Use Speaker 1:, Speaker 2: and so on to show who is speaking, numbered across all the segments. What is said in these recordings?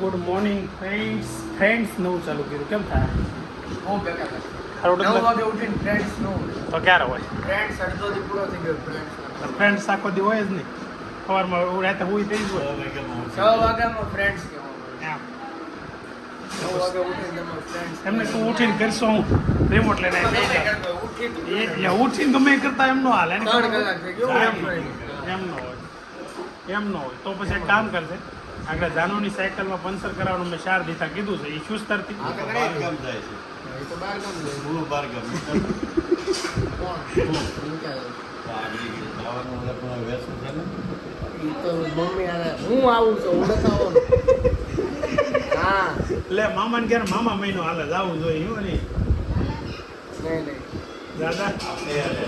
Speaker 1: Good morning friends friends નવું ચાલુ કર્યું. કેમ થાય?
Speaker 2: નવ વાગે ઉઠીને friends નો.
Speaker 1: તો ક્યારે હોય?
Speaker 2: Friends અડધો દી પૂરો થઈ ગયો
Speaker 1: ફ્રેન્ડ્સ આખો દી હોય જ નહીં. સવારમાં રાતે હુઈ થઈ જ હોય
Speaker 2: છ વાગ્યામાં ફ્રેન્ડ્સ
Speaker 1: એમને તું ઉઠીને કરશો હું? રિમોટ લઈને
Speaker 2: હોય?
Speaker 1: ઉઠીને ગમે કરતા એમ નો હાલે.
Speaker 2: એમ
Speaker 1: ન હોય. એમ ન હોય. તો પછી એક કામ કરશે આગળ જાનુની સાયકલમાં પંચર કરાવવાનું મેં ચાર દીધા કીધું છે એ શું તરતી
Speaker 2: હા,
Speaker 3: છે. ને?
Speaker 2: આવું છું હું નથી આવવાનો. હા.
Speaker 1: લે મામાને ઘેર મામા મહિનો હાલે જવું જોઈએ શું નહીં
Speaker 2: નહીં નહીં.
Speaker 1: દાદા
Speaker 3: આપણે યારે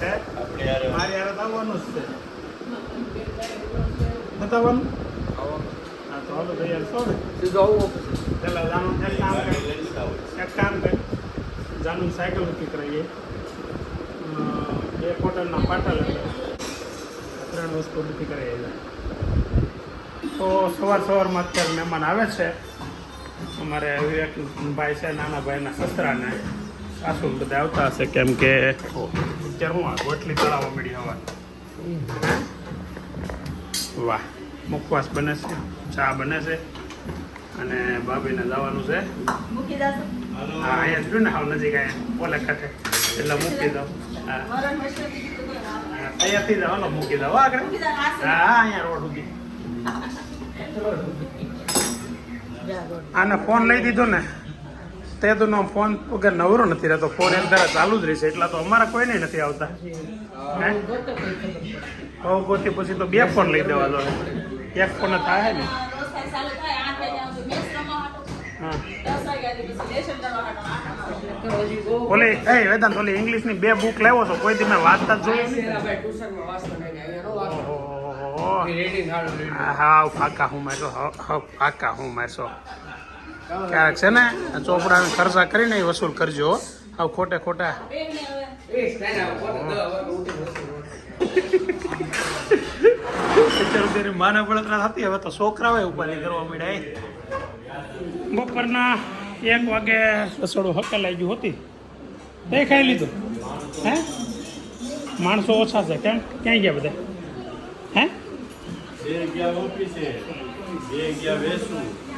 Speaker 1: હે?
Speaker 3: આપણે યારે
Speaker 1: મારી હારે આવવાનું જ છે. બતાવવાનું?
Speaker 2: આવવાનું.
Speaker 1: હા તો હાલો તૈયાર છો ને
Speaker 2: સીધો આવું.
Speaker 1: પેલા જાનું એક કામ કર. એક કામ કર જાનું સાયકલ કરાવીએ બે કોટનના પાટા લઈ ત્રણ વસ્તુ કરાવીએ તો સવાર સવારમાં અત્યારે મહેમાન આવે છે અમારે વિવેક ભાઈ છે નાના ભાઈના સસરાને સાસુ બધા આવતા હશે કેમ કે અત્યારે હું ગોટલી તળાવવા મળી હવા વાહ મુખવાસ બને છે ચા બને છે અને ભાભીને જવાનું છે. હા અહીંયા જ ને હાવ નજીક અહીંયા ઓલે કાંઠે. એટલે મૂકી દઉં. હા. અહીંયાથી જાઓ હાલો મૂકી દઉં આગળ. હા અહીંયા રોડ સુધી. આને ફોન લઈ દીધો ને તે તો નો ફોન વગર નવરો નથી રહેતો ફોન એમ તારા ચાલુ જ રહેશે એટલા તો અમારા કોઈને નથી આવતા. હે? હવે ગોતી પછી તો બે ફોન લઈ દેવા દો. એક જ થાય ને? ઓલી એ વેદાંત ઓલી ઇંગ્લિશની બે બુક લેવો છો કોઈ દી મેં વાંચતા જોઈ
Speaker 2: નો.
Speaker 1: હાવ ફાકા હું હાવ ફાકા હું મારશો. ક્યારેક છે ને ચોપડા ખર્ચા કરીને એ વસૂલ કરજો. હાવ ખોટે ખોટા. અત્યાર સુધી માના બળતરા થતી હવે તો છોકરાઓએ ઉપાધિ કરવા મળ્યા બપોરના એક વાગે રસોડું હકેલાઈ ગયું હતી. તે ખાઈ લીધું. હે? માણસો ઓછા છે. કેમ? ક્યાં ગયા બધા? હે?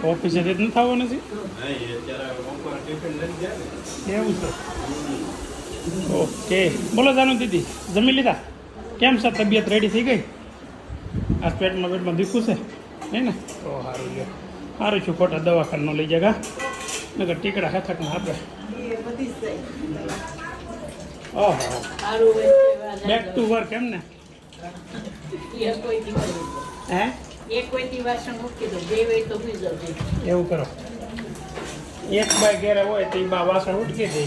Speaker 3: ઓફિસે રીત ન વેસું
Speaker 1: નથી એવું છે. ઓકે. બોલો જાનુ દીદી, જમી લીધા? કેમ છે? તબિયત રેડી થઈ ગઈ? આ પેટમાં પેટમાં દીખું છે? હે ને? તો સારું જો સારું છું ખોટા દવાખાનું લઈ જગા. નકર ટીકડા હાથકમાં આપે. ઓહો. બેક ટુ વર્ક એમ ને? એવું કરો. એક બાય ઘેરે હોય તો એ બા વાસણ ઉટકી દે.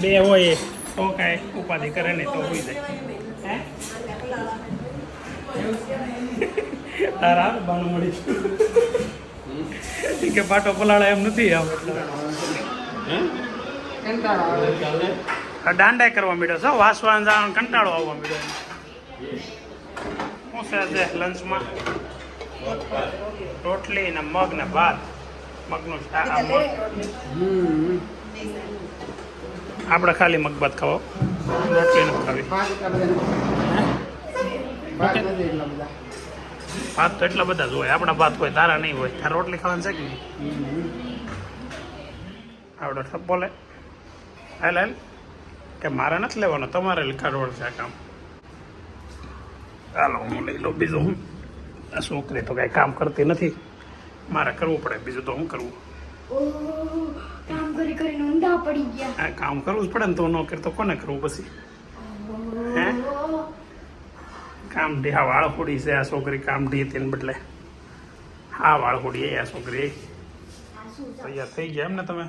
Speaker 1: બે હોય તો કાંઈ ઉપાધિ કરે નહીં તો હોઈ જાય. હે? તારા બાનું મળી કે પાટો પલાળા એમ નથી આમ. દાંડાય કરવા મળ્યો છો વાસવા જવાનો કંટાળો આવવા માંડ્યો શું છે લંચમાં? રોટલી ને મગ ને ભાત. મગનું શાક. આપણે ખાલી મગ ભાત ખાવો. રોટલી નથી ખાવી
Speaker 2: પાંચ એટલા બધા પાંચ નથી એટલા બધા
Speaker 1: ભાત તો એટલા બધા જ હોય. આપણા ભાત હોય તારા નહીં હોય. તારા રોટલી ખાવાની છે કે નહીં? આવડો થપ્પો લે હાલ હાલ. કે મારે નથી લેવાનો. તમારે કાઢવાનું છે આ કામ. ચાલો હું લઈ લઉં બીજું હું. આ છોકરી તો કાંઈ કામ કરતી નથી. મારે કરવું પડે. બીજું તો હું કરવું
Speaker 4: કામ કરી કરીને ઊંધા પડી ગયા.
Speaker 1: કામ કરવું જ પડે ને તો ન કરતો કોને કરવું પછી હે
Speaker 4: ઓહ,
Speaker 1: કામ ઢી હા વાળખોડી છે આ છોકરી કામ હતી ને બદલે. હા વાળખોડી આ છોકરી.
Speaker 4: આ શું છે?
Speaker 1: તૈયાર થઈ ગયા એમ ને તમે?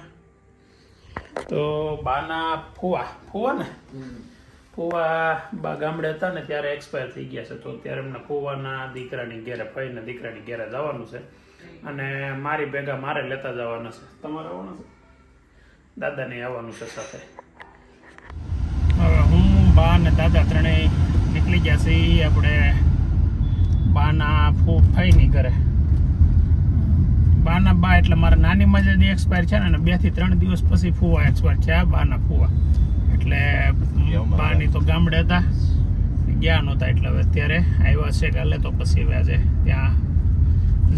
Speaker 1: તો બાના ફુવા ફુવા ને? ફુવા બા ગામડે હતા ને ત્યારે એક્સપાયર થઈ ગયા છે. તો ત્યારે એમના ફુવાના દીકરાની ઘેરે ભાઈને દીકરાની ઘેરે જવાનું છે. અને મારી ભેગા મારે લેતા જવાના છે. તમારે આવવાનું છે? દાદાને આવવાનું છે સાથે. હવે હું બા ને દાદા ત્રણેય નીકળી ગયા છે આપણે બાના ફઈની ઘરે. બાના બા એટલે મારા નાની મજાની એક્સપાયર છે ને બેથી ત્રણ દિવસ પછી ફુવા એક્સપાયર છે આ બાના ફુવા. એટલે બાની તો ગામડે હતા ગયા નહોતા એટલે હવે અત્યારે આવ્યા છે કાલે તો પછી હવે આજે ત્યાં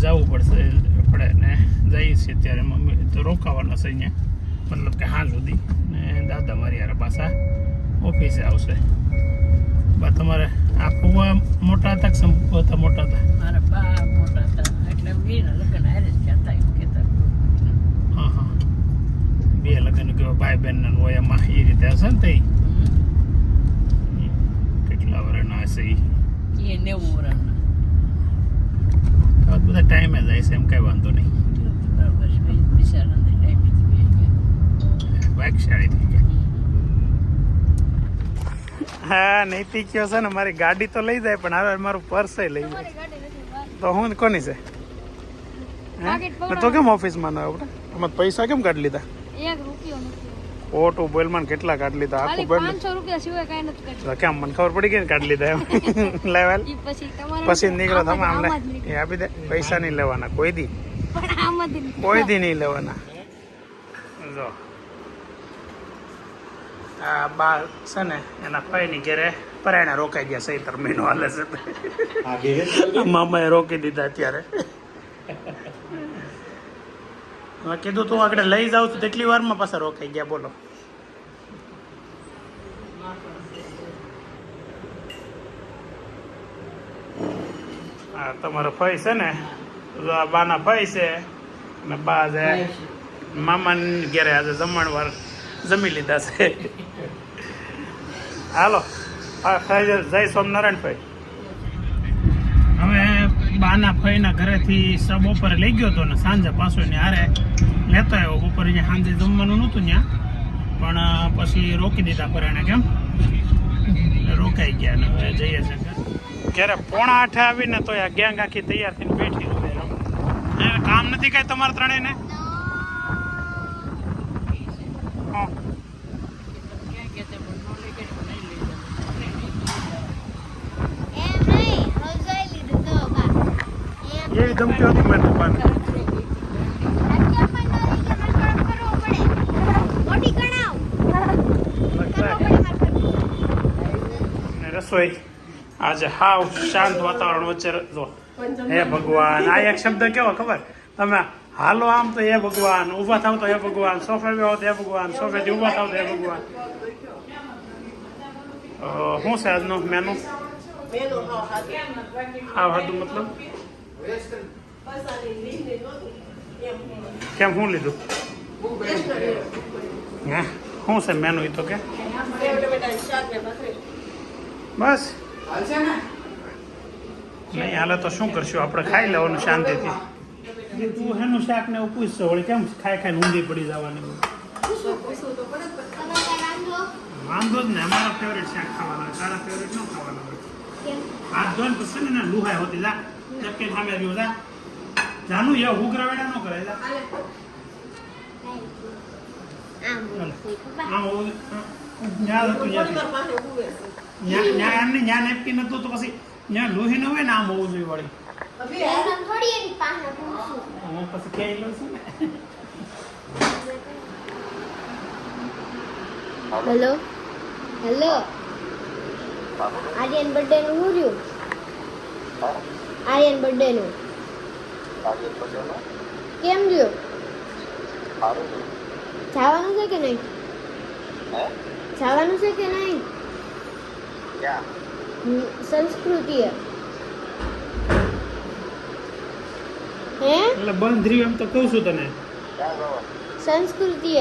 Speaker 1: જવું પડશે. આપણે ને જઈએ છીએ ત્યારે મમ્મી તો રોકાવાના છે અહીંયા. મતલબ કે હા સુધી. ને દાદા મારી યાર પાછા ઓફિસે આવશે. બા તમારે આ ફુવા મોટા હતા કે સંપુ હતા? મોટા હતા.
Speaker 5: મારા બા મોટા હતા. એટલે વીના લગ્ન હારે જ હતા એમ કહેતા.
Speaker 1: હા હા. બે લગ્ન કેવા ભાઈ બહેન હોય એમાં. એ રીતે હશે ને તે કેટલા વર્ષના હશે
Speaker 5: એ નેવું વર્ષના
Speaker 1: બધા ટાઈમે જાય છે એમ કઈ વાંધો નહીં.
Speaker 5: બરાબર બિચારાને ટાઈમે જ બે
Speaker 1: થઈ હા નૈતિક કયો છે ને મારી ગાડી તો લઈ જાય પણ હવે મારું પર્સ લઈ જાય. તો હું કોની છે? તો કેમ ઓફિસમાં ના આપણે આમાં પૈસા કેમ કાઢી લીધા? ખોટું બોલમાં કેટલા કાઢી લીધા? આખું બોલ કેમ મને ખબર પડી ગઈ કાઢી લીધા એમ. લેવાલ
Speaker 4: પછી
Speaker 1: નીકળો તમે
Speaker 4: અમને
Speaker 1: આમને. એ આપી દે. પૈસા નહીં લેવાના કોઈ દી. કોઈ દી નહીં લેવાના. જો. આ બા છે ને એના ભાઈની ઘેરે પરાયણા રોકાઈ ગયા સૈતર મહિનો હાલે છે. મામાએ રોકી દીધા અત્યારે. મેં કીધું તું આગળ લઈ જાઉં તો તેટલી વારમાં પાછા રોકાઈ ગયા બોલો. હા તમારો ભાઈ છે ને આ બાના ભાઈ છે અને બા છે. મામાની ઘેરે આજે જમણવાર જમી લીધા છે. હાલો. જય સોમનારાયણ ભાઈ હવે બાના ફઈના ઘરેથી સબ બપોરે લઈ ગયો હતો ને સાંજે પાછો ને હારે લેતો આવ્યો. બપોરે સાંજે જમવાનું નહોતું ત્યાં. પણ પછી રોકી દીધા પર એને કેમ? રોકાઈ ગયા ને હવે જઈએ છે ક્યારે પોણા આઠે આવીને તો આ ગેંગ આખી તૈયાર થઈને બેઠી કામ નથી કાંઈ તમારે ત્રણેયને હા
Speaker 5: ક્યાં કહેતા પણ નો લઈ ગયા પણ નહીં લઈ ગયા
Speaker 4: એમ નહીં હલવાઈ લીધું તો બા એમ
Speaker 1: એવી ધમકી હતી મારી પપ્પાને
Speaker 4: અત્યારે પણ ડરી કે મારે કામ કરવો પડે મોટી કણાવ કરવો પડે મારે કામ.
Speaker 1: ને રસોઈ. આજે હાવ શાંત વાતાવરણ વચ્ચે જો હે ભગવાન. આ એક શબ્દ કેવો ખબર? તમે હાલો આમ તો હે ભગવાન ઊભા થાવ તો હે ભગવાન. સોફે બેહો તો હે ભગવાન સોફેથી ઊભા થાવ તો હે ભગવાન. શું છે આજનું મેનુ હાવ હાદું મતલબ? કેમ શું લીધું? હે? શું છે મેનુ એ તો કે? બસ. નહીં હાલે તો શું કરશું? આપણે ખાઈ લેવાનું શાંતિથી. તું હેનું શાક ને એવું પૂછશો વળી કેમ ખાઈ ખાઈને ઊંધી પડી જવાની? વાંધો જ ને અમારા ફેવરેટ શાક ખાવાના તારા ફેવરેટ ન ખાવાના? હાથ ધોઈને પછી ને લુહાય હોતી જા. ચપકે સામે રહ્યો જા. જાનું એ હુક રવેડા ન કરે જા.
Speaker 4: આમ
Speaker 1: હોવું- ન્યા હતું ન્યા ન્યા એમ ન્યા નેપકિન નતું તો પછી ન્યા લોહી ન હોય ને આમ હોવું જોઈએ વળી.
Speaker 4: એમ થોડી એની પાસે પૂછું.
Speaker 1: હું પછી કહી લઉં છું ને.
Speaker 4: હેલો? હેલો? આજે બર્થડે નું શું રહ્યું? આર્યન બર્થડે નું કેમ રહ્યું જવાનું છે કે નહીં? જવાનું છે કે નહીં? ક્યાં? સંસ્કૃતિ હે?
Speaker 1: એટલે બંધ રહ્યું એમ તો કહું છું તને.
Speaker 4: સંસ્કૃતિ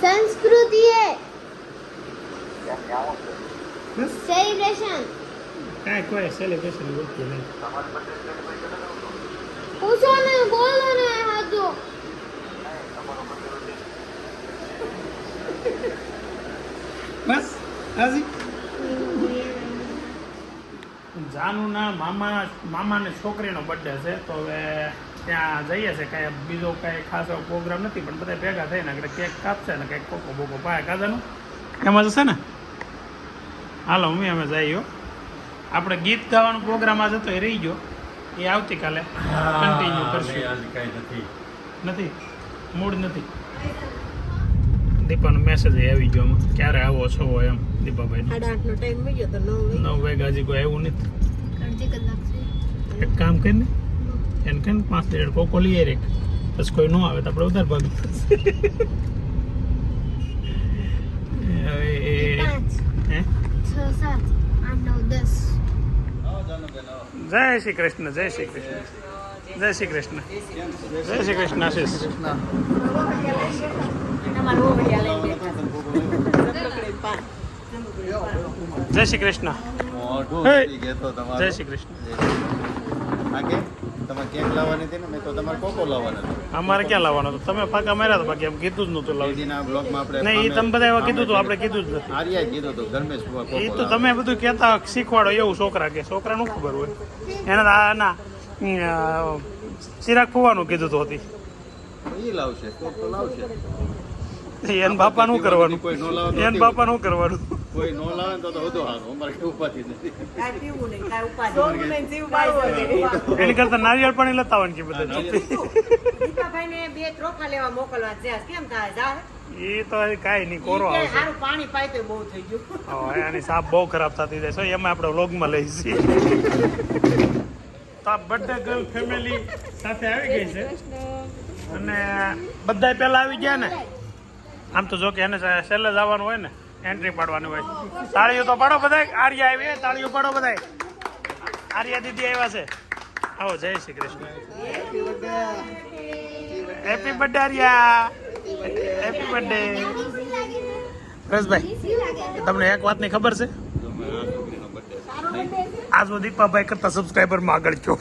Speaker 4: સંસ્કૃતિ
Speaker 1: બસ
Speaker 4: સેલિબ્રેશન
Speaker 1: કાંઈ કોઈ સેલિબ્રેશન ગોતું નહીં
Speaker 4: પૂછો ને બોલો ને હાજો
Speaker 1: બસ હાજી જાનુના મામા મામાને છોકરીનો બર્થડે છે તો હવે ત્યાં જઈએ છે કાંઈ બીજો કાંઈ ખાસ પ્રોગ્રામ નથી પણ બધા ભેગા થઈને આગળ કેક કાપશે ને કંઈક કોકો બોકો પાયા કાજાનું એમાં જશે ને? હાલો હું અમે જઈએ આપણે ગીત ગાવાનો પ્રોગ્રામ આજે તો એ રહી ગયો. એ આવતીકાલે કન્ટિન્યુ કરશું.
Speaker 3: કાંઈ નથી.
Speaker 1: નથી? મૂડ નથી? દીપાનો મેસેજ આવી ગયો આમાં. ક્યારે આવો છો એમ દીપાભાઈ
Speaker 5: સાડા ટાઈમ મળ્યો તો નવ વાગે.
Speaker 1: વાગ્યા હજી કોઈ આવ્યું નથી? એક કામ કરીને? એને કહીને પાંચ લીટર કોકો લઈએ રેક પછી કોઈ ન આવે તો આપણે ઉધાર ભાગ હવે એ- હે? જય શ્રી કૃષ્ણ જય શ્રી કૃષ્ણ જય શ્રી કૃષ્ણ જય શ્રી કૃષ્ણ આશીષ. જય શ્રી કૃષ્ણ. જય શ્રી કૃષ્ણ?
Speaker 6: તમારે કેક લાવવાની હતી ને? મેં તો તમારે કોકો લાવવાનો હતો.
Speaker 1: અમારે ક્યાં લાવવાનો હતો? તમે ફાંકા માર્યા હતા બાકી એમ કીધું જ નહોતું
Speaker 6: એ બ્લોગમાં આપણે
Speaker 1: નહીં એ તમે બધા એવા કીધું હતું આપણે કીધું જ નથી.
Speaker 6: આર્યાએ કીધું હતું ધર્મેશ
Speaker 1: એ તો તમે બધું કહેતા શીખવાડો એવું છોકરા કે છોકરા નું ખબર હોય? એને ના ચિરાગ ફુવાનું કીધું તો હતી.
Speaker 6: ઈ લાવશે કોક તો લાવશે.
Speaker 1: એન બાપા નું કરવાનું એન બાપા નું કરવાનું.
Speaker 6: કોઈ નો લાવે તો તો વધુ સારું. અમારે કેવું ઉપાધિ નથી.
Speaker 5: કાંઈ ઉપાધિ નહીં.
Speaker 1: એની કરતા નારિયેળ પાણી લેતા હોય કે બધા?
Speaker 5: દીપાભાઈને બે ત્રોફા લેવા મોકલવા છે. કેમ થાય? જા
Speaker 1: એ તો કાઈ કાંઈ નહીં કોરો
Speaker 5: આવે પાણી પાય તો બહુ થઈ ગયું.
Speaker 1: હવે આની સાપ બહુ ખરાબ થતી જાય છે. એમાં આપણે વ્લોગમાં લઈ છીએ તો આ બર્થડે ગર્લ ફેમિલી સાથે આવી ગઈ છે. અને બધા પહેલા આવી ગયા ને? આમ તો જો કે એને છેલ્લે આવવાનું હોય ને? એન્ટ્રી પાડવાની હોય. તાળીઓ તો પાડો બધાય આર્યા આવી તાળીઓ પાડો બધાય આર્યા દીદી આવ્યા છે. આવો જય Shri Krishna. Happy birthday Arya. Happy birthday Rasbhai તમને એક વાતની ખબર છે? આજ હું દીપાભાઈ કરતા સબસ્ક્રાઈબરમાં આગળ છો?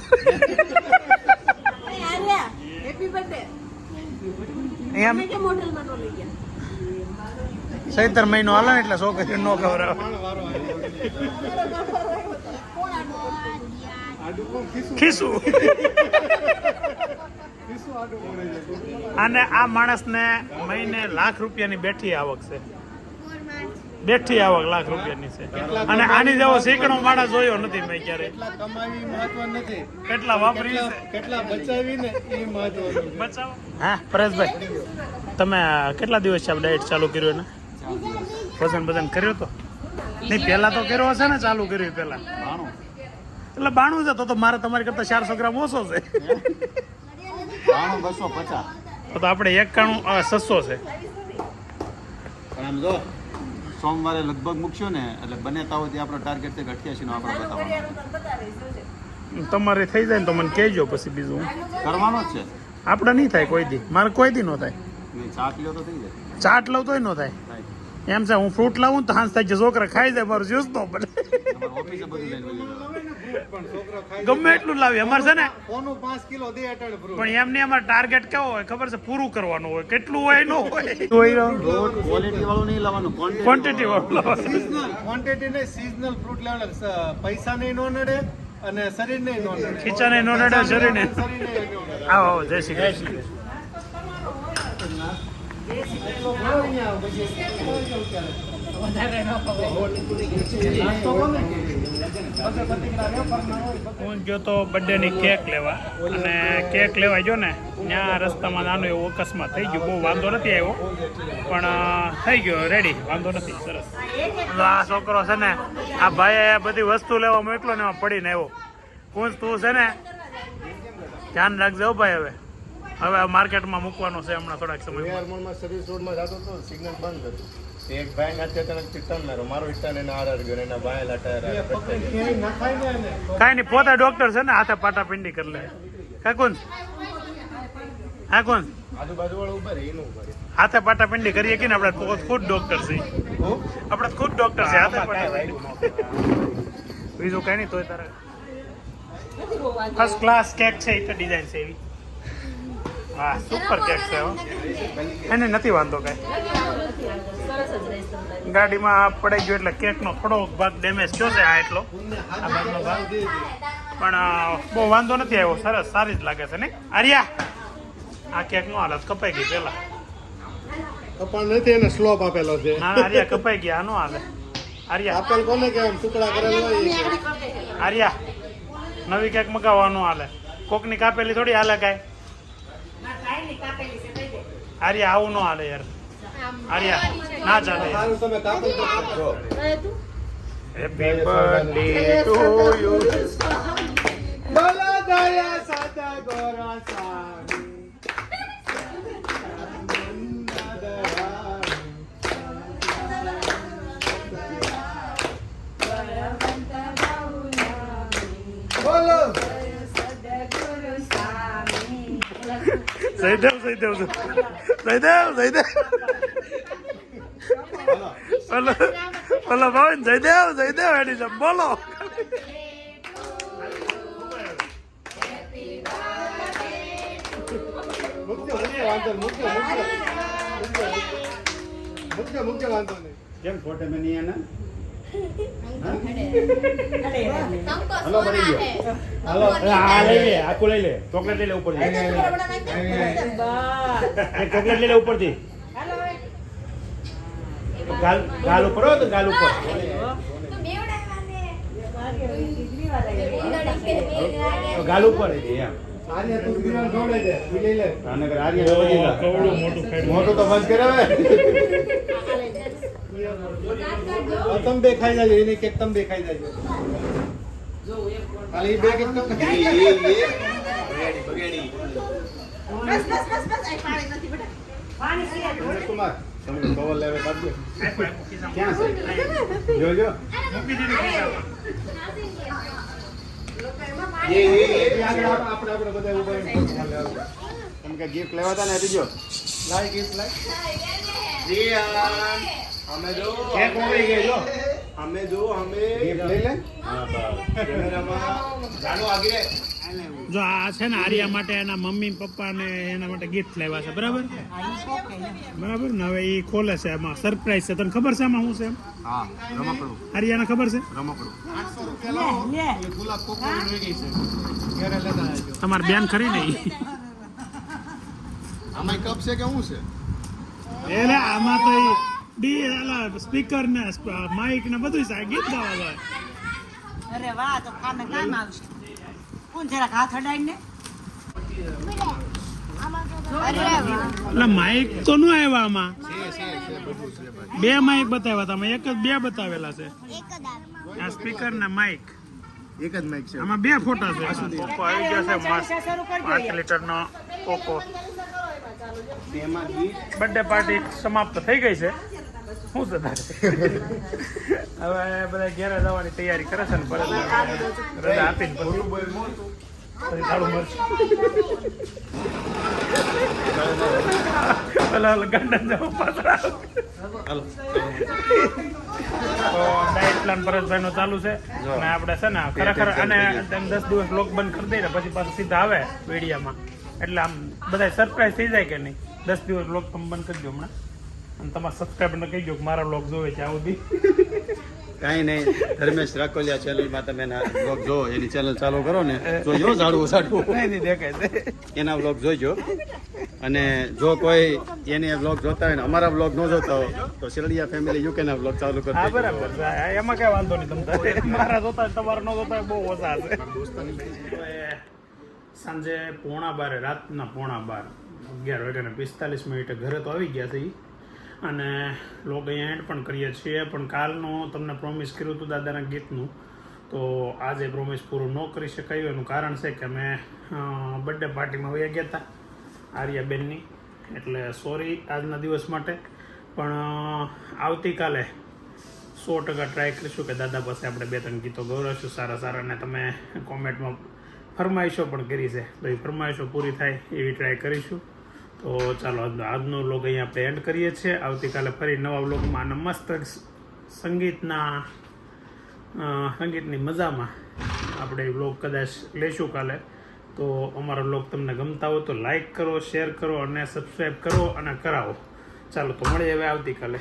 Speaker 5: હેપી બર્થડે
Speaker 1: એમ
Speaker 5: કેમ હોટલમાં નો લઈ ગયા
Speaker 1: સૈતર મહિનો હાલે ને એટલે છોકરી નો ખબર ખીસું. અને આ માણસને મહિને લાખ રૂપિયાની બેઠી આવક છે. બેઠી આવક લાખ રૂપિયાની છે. અને આની જેવો શીકણો માણસ જોયો નથી મેં ક્યારે
Speaker 6: કેટલા કમાવી મહત્વ નથી.
Speaker 1: કેટલા વાપરી
Speaker 6: કેટલા બચાવીને એ મહત્વ
Speaker 1: બચાવ. હા પરેશભાઈ તમે કેટલા દિવસ છે ડાયટ ચાલુ કર્યું એને? વજન બજન કર્યો તો? નહીં પહેલા તો કર્યો હશે ને ચાલુ કર્યું પહેલા. એટલે બાણું છે તો તો મારે તમારી કરતા ચારસો ગ્રામ ઓછો છે.
Speaker 6: બસો પચાસ.
Speaker 1: તો તો આપણે એકાણું સસ્સો છે.
Speaker 6: પણ આમ જો સોમવારે લગભગ મૂકશો ને એટલે બને તાવથી આપણો ટાર્ગેટ છે અઠ્યાસી નો આપણે બતાવવાનો.
Speaker 1: તમારે થઈ જાય ને તો મને કહેજો પછી બીજું.
Speaker 6: કરવાનો જ છે.
Speaker 1: આપણે નહીં થાય કોઈ દી. મારે કોઈ દી ન થાય.
Speaker 6: ચાટ લ્યો તો થઈ જાય.
Speaker 1: ચાટ લઉં તોય ન થાય. એમ છે હું ફ્રૂટ લાવું ને તો હાંસ થાય છે છોકરા ખાઈ જાય મારું જ્યુસ તો પડે
Speaker 6: જવાનું.
Speaker 1: ગમે એટલું લાવી અમારે છે ને પણ એમને અમારે ટાર્ગેટ કેવો હોય ખબર છે? પૂરું કરવાનું હોય. કેટલું હોય નો હોય.
Speaker 6: ક્વોલિટી વાળું નહીં લાવવાનું.
Speaker 1: ક્વોન્ટિટી વાળું લાવવાનું.
Speaker 7: ક્વોન્ટિટી ને સિઝનલ ફ્રૂટ લેવાના પૈસા નહીં નો નડે અને શરીર નહીં નો નડે.
Speaker 1: ખીચાને નો નડે
Speaker 7: શરીર નહીં.
Speaker 1: આવો જય શ્રી કૃષ્ણ. હું ગયો તો બર્થડે ની કેક લેવા. અને કેક લેવા ગયો ને, ત્યાં રસ્તામાં નાનો એવો અકસ્માત થઈ ગયો. બહુ વાંધો નથી આવ્યો. પણ થઈ ગયો રેડી વાંધો નથી, સરસ. આ છોકરો છે ને, આ ભાઈએ બધી વસ્તુ લેવા મોકલો ને, એમાં પડીને આવ્યો. કુંજ, તું છે ને, ધ્યાન રાખજો ભાઈ હવે. હવે આ માર્કેટમાં મૂકવાનો છે હમણાં થોડાક સમય
Speaker 7: એરમોનમાં સર્વિસ રોડમાં જતો હતો સિગ્નલ બંધ હતું. એક ભાઈ નાચે તને ચિત્તન મારો મારો ઇસ્ટાન એને આર ગયો એના ભાઈ લાટા ક્યાંય નખાય ને
Speaker 1: કાંઈ નહીં પોતા ડોક્ટર છે ને હાથે પાટા પિંડી કરી લે. કાકુન હા કોણ?
Speaker 7: આજુબાજુ વાળો ઊભા રહે એનું ઊભા
Speaker 1: હાથે પાટા પિંડી કરીએ કે ને આપણે ખુદ ખુદ ડોક્ટર છે. આપણે ખુદ ડોક્ટર છે હાથે પાટા બીજું કઈ નહીં તોય તારે. ફર્સ્ટ ક્લાસ કેક છે એ તો ડિઝાઇન છે એવી. હા સુપર કેક છે એને નથી વાંધો કઈ. ગાડીમાં પડાઈ ગયો એટલે કેકનો થોડો ભાગ ડેમેજ થયો છે આ એટલો. આ ભાગનો ભાગ. પણ બહુ વાંધો નથી આવ્યો સરસ સારી જ લાગે છે ને આર્યા આ કેક નો હાલત કપાઈ ગઈ પેલા
Speaker 7: કપાણ નથી એને સ્લોપ આપેલો છે.
Speaker 1: ના આર્યા કપાઈ ગયા આનો હાલે આર્યા.
Speaker 7: આપેલ કોને કે ટુકડા કરેલો
Speaker 1: આર્યા નવી કેક મગાવવાનું હાલે. કોકની કાપેલી થોડી હાલે કાંઈ? આર્યા આવું ન હાલે યાર. આર્યા ના ચાલે
Speaker 6: સારું તમે કાપો જો
Speaker 1: હેપી બર્થડે ટુ યુ
Speaker 6: બોલો દયા સાતા ગોરા
Speaker 1: જયદેવ જયદેવ જયદેવ જયદેવ ઓલો ઓલો ભાઈ જયદેવ જયદેવ જેમ બોલો
Speaker 6: કેમ ફોટો મેં નહીં આના Ah,
Speaker 3: આ લઈ લે આખું લઈ લે ચોકલેટ લઈ લે ઉપર ચોકલેટ લઈ લે ઉપરથી ગાલ ગાલ ઉપર ગાલ ઉપર. ગાલ ઉપર
Speaker 1: મોટું
Speaker 6: તો બંધ કરે તમે બે ખાઈ જાજો એની કેક તમે બે ખાઈ જાજો ખાલી બે કેક તો કુમાર તમે કવર લેવે કાઢજો ક્યાં છે જોજો
Speaker 1: મૂકી દીધું ખિસ્સામાં.
Speaker 6: એ એ એ આગળ આપણે આપણે બધા ઊભા. તમે કે ગિફ્ટ લેવા હતા ને દીજો લાય ગિફ્ટ લાય અમે જો.
Speaker 3: ગઈ જો?
Speaker 6: અમે જો અમે ગિફ્ટ લઈ લે
Speaker 1: જો આ છે ને આર્યા માટે એના મમ્મી પપ્પા ને એના માટે ગિફ્ટ લાવ્યા છે બરાબર? બરાબર ને? હવે એ ખોલે છે એમાં સરપ્રાઈઝ છે. તને ખબર છે એમાં શું છે એમ?
Speaker 6: હા રમકડું.
Speaker 1: આર્યાને ખબર છે?
Speaker 6: આવજો
Speaker 1: તમારી બેન ખરી ને ઈ?
Speaker 6: આમાં કપ છે કે શું છે?
Speaker 1: એટલે આમાં તો ડી અલા સ્પીકર ને માઇક ને બધું સાહેબ ગીત ગાવા હોય
Speaker 5: અરે વાહ તો કામે કામ આવશે. કોણ જરા હાથ
Speaker 4: અડાઈ
Speaker 1: એટલે માઇક તો ન આવ્યા આમાં. બે માઇક બતાવ્યા તમે એક જ બે બતાવેલા છે. આ સ્પીકર ને માઇક
Speaker 6: એક જ માઇક છે.
Speaker 1: આમાં બે ફોટા છે. ઓપ્પો આવી ગયા છે પાંચ લીટર નો
Speaker 6: ઓપ્પો
Speaker 1: બર્થડે પાર્ટી સમાપ્ત થઈ ગઈ છે. શું છે હવે બધા ઘેરે જવાની તૈયારી કરે છે ને પરત રજા આપીને પછી. પછી તાળું મળશે પેલા ગાંડા જવા પાછળ. તો ડાયટ પ્લાન પરેશભાઈ નો ચાલુ છે. અને આપણે છે ને ખરેખર અને દસ દિવસ લોક બંધ કરી દઈએ પછી પાછું સીધા આવે મીડિયામાં એટલે આમ બધા સરપ્રાઈઝ થઈ જાય કે નહીં? દસ દિવસ લોક બંધ કરી દો હમણાં. અને તમારા સબસ્ક્રાઈબરને કહી દો કે મારા બ્લોગ જોવે છે આવું બી.
Speaker 6: કાંઈ નહીં ધર્મેશ રાકોલિયા ચેનલમાં તમે બ્લોગ જો એની ચેનલ ચાલુ કરો ને જોજો ઝાડવું ઝાડવું
Speaker 1: નહીં નહીં દેખાય છે.
Speaker 6: એના બ્લોગ જોઈજો. અને જો કોઈ એને બ્લોગ જોતા હોય ને અમારા બ્લોગ ન જોતા હોય તો શિરડિયા ફેમિલી યુકેના બ્લોગ ચાલુ કરો
Speaker 1: બરાબર. એમાં કઈ વાંધો નહીં તમને. મારા જોતા તમારો તમારા ન જોતા બહુ ઓછા હશે સાંજે પોણા બારે રાતના પોણા બાર અગિયાર વાગ્યાને પિસ્તાલીસ મિનિટે ઘરે તો આવી ગયા છે. અને લોગ અહીંયા એન્ડ પણ કરીએ છીએ. પણ કાલનું તમને પ્રોમિસ કર્યું હતું દાદાના ગીતનું. તો આજે પ્રોમિસ પૂરું ન કરી શકાયું. એનું કારણ છે કે અમે બર્થડે પાર્ટીમાં વયા ગયા હતા, આર્યાબેનની. એટલે સોરી આજના દિવસ માટે. પણ આવતીકાલે સો ટકા ટ્રાય કરીશું કે દાદા પાસે આપણે બે ત્રણ ગીતો ગૌરવશું સારા સારા. અને તમે કોમેન્ટમાં ફરમાઈશો પણ કરી છે. તો એ ફરમાઈશો પૂરી થાય એવી ટ્રાય કરીશું. તો ચાલો, આજનો આજનો વ્લોગ અહીંયા આપણે એન્ડ કરીએ છીએ. આવતીકાલે ફરી નવા વ્લોગમાં નમસ્તક મસ્ત સંગીતના સંગીતની મજામાં આપણે વ્લોગ કદાચ લેશું કાલે. તો અમારો વ્લોગ તમને ગમતા હોય તો લાઈક કરો શેર કરો અને સબસ્ક્રાઈબ કરો અને કરાવો. ચાલો, તો મળીએ હવે આવતીકાલે.